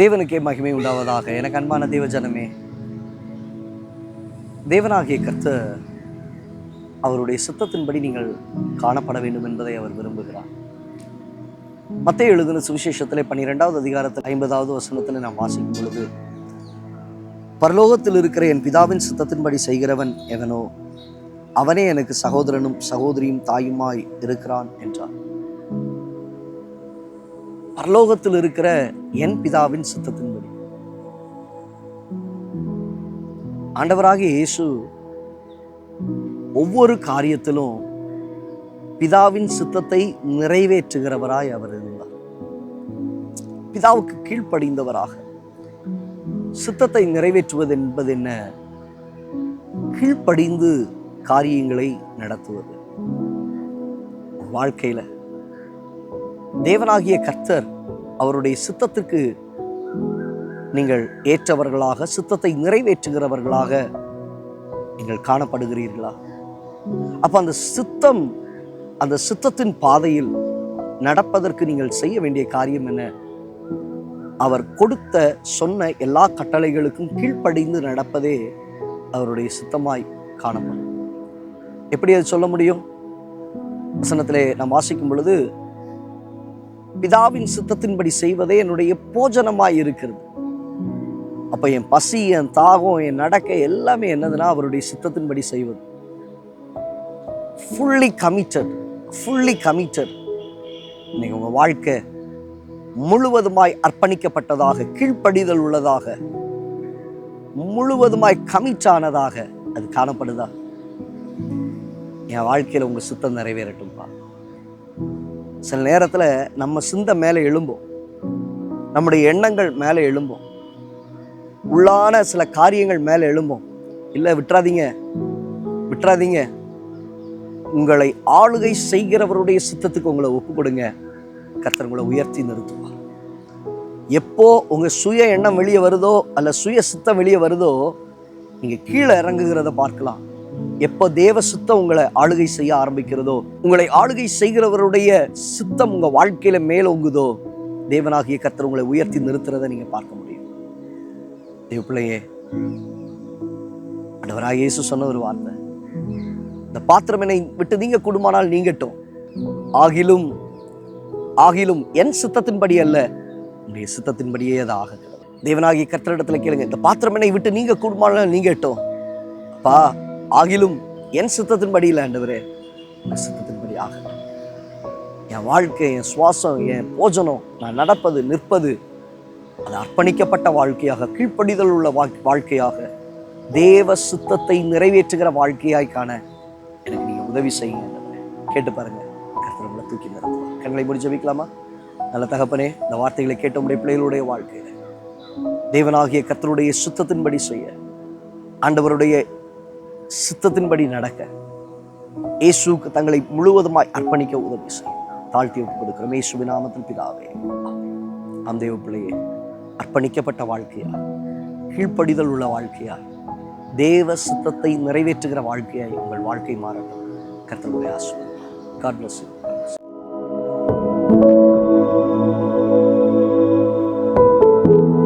தேவனுக்கே மகிமை உண்டாவதாக. எனக்கு அன்பான தேவ ஜனமே தேவனாகிய கர்த்தர் அவருடைய சித்தத்தின்படி நீங்கள் காணப்பட வேண்டும் என்பதை அவர் விரும்புகிறார். மத்திய எழுதின சுவிசேஷத்தில் பன்னிரெண்டாவது அதிகாரத்தில் ஐம்பதாவது வசனத்தில் நாம் வாசிக்கும் பொழுது பரலோகத்தில் இருக்கிற என் பிதாவின் சுத்தத்தின்படி செய்கிறவன் எவனோ அவனே எனக்கு சகோதரனும் சகோதரியும் தாயுமாய் இருக்கிறான் என்றார். பரலோகத்தில் இருக்கிற என் பிதாவின் சித்தத்தின்படி. ஆண்டவராக இயேசு ஒவ்வொரு காரியத்திலும் பிதாவின் சித்தத்தை நிறைவேற்றுகிறவராய் அவர் இருந்தார். பிதாவுக்கு கீழ்ப்படிந்தவராக. சித்தத்தை நிறைவேற்றுவது என்பது என்ன? கீழ்ப்படிந்து காரியங்களை நடத்துவது. வாழ்க்கையில தேவனாகிய கர்த்தர் அவருடைய சித்தத்துக்கு நீங்கள் ஏற்றவர்களாக சித்தத்தை நிறைவேற்றுகிறவர்களாக நீங்கள் காணப்படுகிறீர்களா? அப்போ அந்த சித்தம் அந்த சித்தத்தின் பாதையில் நடப்பதற்கு நீங்கள் செய்ய வேண்டிய காரியம் என்ன? அவர் கொடுத்த சொன்ன எல்லா கட்டளைகளுக்கும் கீழ்ப்படிந்து நடப்பதே அவருடைய சித்தமாய் காணப்படும். எப்படி அது சொல்ல முடியும்? வசனத்திலே நாம் வாசிக்கும் பொழுது பிதாவின் சித்தத்தின்படி செய்வதே என்னுடைய போஜனமாக இருக்கிறது. அப்போ என் பசி என் தாகம் என் நடக்க எல்லாமே என்னதுன்னா அவருடைய சித்தத்தின்படி செய்வது. ஃபுல்லி கமிட்டட் ஃபுல்லி கமிட்டட் இன்னைக்கு உங்கள் வாழ்க்கை முழுவதுமாய் அர்ப்பணிக்கப்பட்டதாக கீழ்ப்படிதல் உள்ளதாக முழுவதுமாய் கமிட் ஆனதாக அது காணப்படுதா? என் வாழ்க்கையில் உங்கள் சித்தம் நிறைவேறட்டும்பா. சில நேரத்தில் நம்ம சிந்தை மேலே எழும்போம். நம்முடைய எண்ணங்கள் மேலே எழும்போம். உள்ளான சில காரியங்கள் மேலே எழும்போம். இல்லை விட்டுறாதீங்க. விட்டுறாதீங்க. உங்களை ஆளுகை செய்கிறவருடைய சித்தத்துக்கு உங்களை ஒப்பு கொடுங்க. கர்த்தர் உங்களை உயர்த்தி நிறுத்துவார். எப்போ உங்கள் சுய எண்ணம் வெளியே வருதோ அல்ல சுய சித்தம் வெளியே வருதோ நீங்கள் கீழே இறங்குகிறத பார்க்கலாம். எப்போ தேவ சுத்தம் உங்களை ஆளுகை செய்ய ஆரம்பிக்கிறதோ உங்களை ஆளுகை செய்கிறவருடைய சித்தம் உங்கள் வாழ்க்கையில மேலோங்குதோ தேவனாகிய கர்த்தர் உங்களை உயர்த்தி நிறுத்துறதை நீங்கள் பார்க்க முடியும். தேவ பிள்ளையே. ஆண்டவராக இயேசு சொன்ன ஒரு வார்த்தை. இந்த பாத்திரம் என்னை விட்டு நீங்க குடுமானால் நீங்கட்டும். ஆகிலும் ஆகிலும் என் சுத்தத்தின்படி அல்ல உடைய சுத்தத்தின்படியே அது ஆகுகிறது தேவனாகிய கர்த்தரிடத்துல கேளுங்க இந்த பாத்திரம் என்னை விட்டு நீங்க குடுமானால் நீங்கட்டும். அப்பா ஆகிலும் என் சித்தத்தின்படி இல்லை ஆண்டவரே. உங்க சித்தத்தின்படி ஆக என் வாழ்க்கை என் சுவாசம் என் போஜனம் நான் நடப்பது நிற்பது அது அர்ப்பணிக்கப்பட்ட வாழ்க்கையாக கீழ்ப்படிதல் உள்ள வாழ்- வாழ்க்கையாக தேவ சுத்தத்தை நிறைவேற்றுகிற வாழ்க்கையாய் காண எனக்கு நீங்கள் உதவி செய்யுங்க கேட்டு பாருங்க. கர்த்தர் உங்களை தூக்கி நிறுத்துவார். கண்களை முடிச்சு வைக்கலாமா நல்ல தகப்பனே இந்த வார்த்தைகளை கேட்ட உடைய பிள்ளைகளுடைய வாழ்க்கையில் தேவனாகிய கத்தருடைய சுத்தத்தின்படி செய்ய ஆண்டவருடைய சித்தத்தின்படி நடக்க இயேசுவுக்கு தங்களை முழுவதுமாய் அர்ப்பணிக்க உதவி செய்யும். தாழ்த்தி ஒப்பு கொடுக்கிறோம். இயேசுவின் நாமத்தில் பிதாவே அந்த பிள்ளையே அர்ப்பணிக்கப்பட்ட வாழ்க்கையா கீழ்ப்படிதல் உள்ள வாழ்க்கையா தேவ சித்தத்தை நிறைவேற்றுகிற வாழ்க்கையாய் உங்கள் வாழ்க்கை மாறட்டும். கர்த்தருடைய ஆசிரியர் காட் பிளஸ் யூ